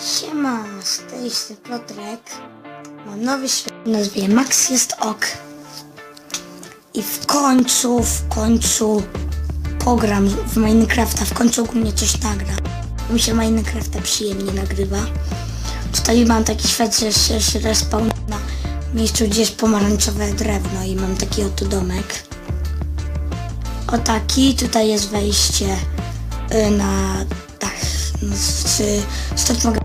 Siema, z tej strony. Mam nowy świat nazwie Max jest ok. I w końcu, w końcu pogram w Minecrafta, w końcu ogólnie coś nagra. Mi się Minecrafta przyjemnie nagrywa. Tutaj mam taki świat, że się respawn na miejscu, gdzie jest pomarańczowe drewno i mam taki oto domek. O taki, tutaj jest wejście y, na dach. No, z- Stąd mogę.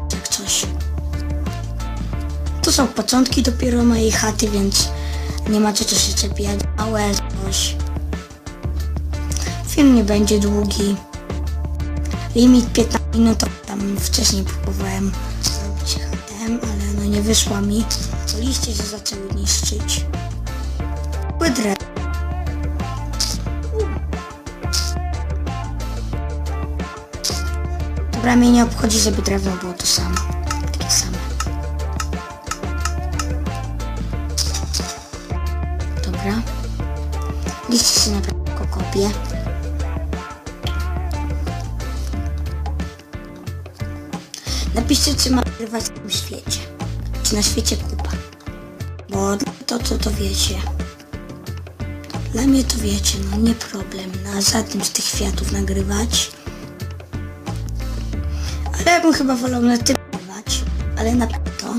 To są początki dopiero mojej chaty, więc nie macie co się czepiać. Małe coś. Film nie będzie długi. Limit 15 minut, to tam wcześniej próbowałem zrobić chatę, ale no nie wyszła mi. Bo liście się zaczęły niszczyć. Łydrę. Dobra, mnie nie obchodzi, żeby drewno było to samo. Dobra. Liście się naprawdę kopie. Napiszcie, czy mam nagrywać w tym świecie. Czy na świecie kupa. Bo to, co to wiecie. Dla mnie to wiecie, no nie problem. Na żadnym z tych światów nagrywać. Ale ja bym chyba wolał na tym nagrywać. Ale na to.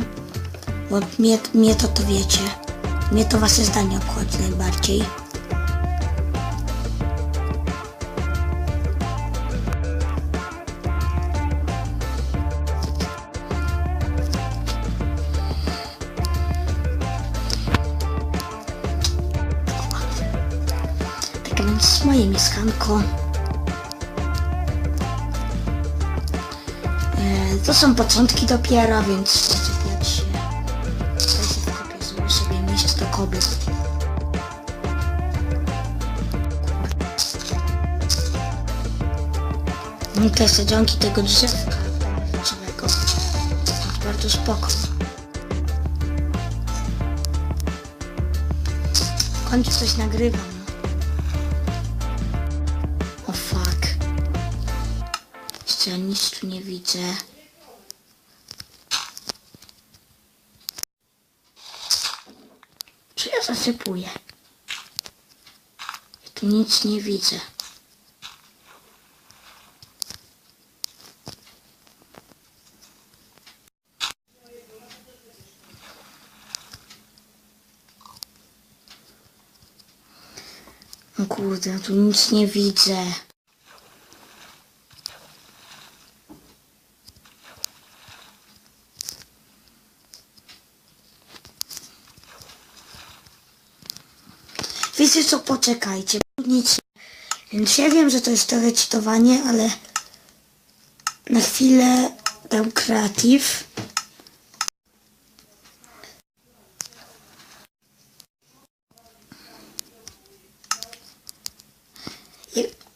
Bo mnie, mnie to to wiecie. Mnie to wasze zdanie obchodzi najbardziej. Tak więc moje mieszkanko. E, To są początki dopiero, więc kobiet. No te sadzonki tego drzewka. Tak, bardzo spoko. W końcu coś nagrywam. O fuck. Jeszcze nic tu nie widzę. Ja zasypuję? Tu nic nie widzę. O kurde, tu nic nie widzę. Wiecie co, poczekajcie. Więc ja wiem, że to jest trochę czytowanie, ale na chwilę dam kreatyw.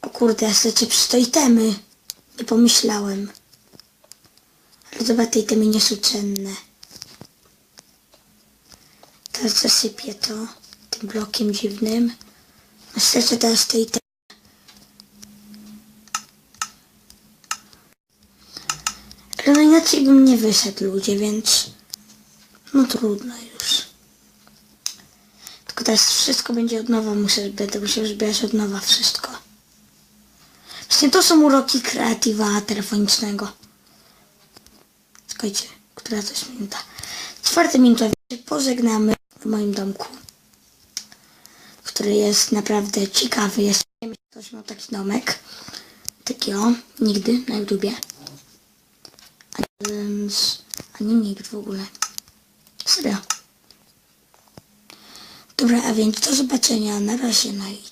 O kurde, ja chcecie przystoi temy. Nie pomyślałem. Ale chyba tej temy nie są cenne. Teraz zasypię to tym blokiem dziwnym. Chcecie teraz tej temy. Ale inaczej bym nie wyszedł ludzie, więc no trudno już. Tylko teraz wszystko będzie od nowa, muszę, będę musiał zbierać od nowa wszystko. Właśnie to są uroki kreatywa telefonicznego. Słuchajcie, która to jest minuta? Czwarta minuta, pożegnamy w moim domku, który jest naprawdę ciekawy. Jest, ktoś miał taki domek. Taki o, nigdy na YouTubie. Ani, ani nikt w ogóle. Serio. Dobra, a więc do zobaczenia. Na razie, no i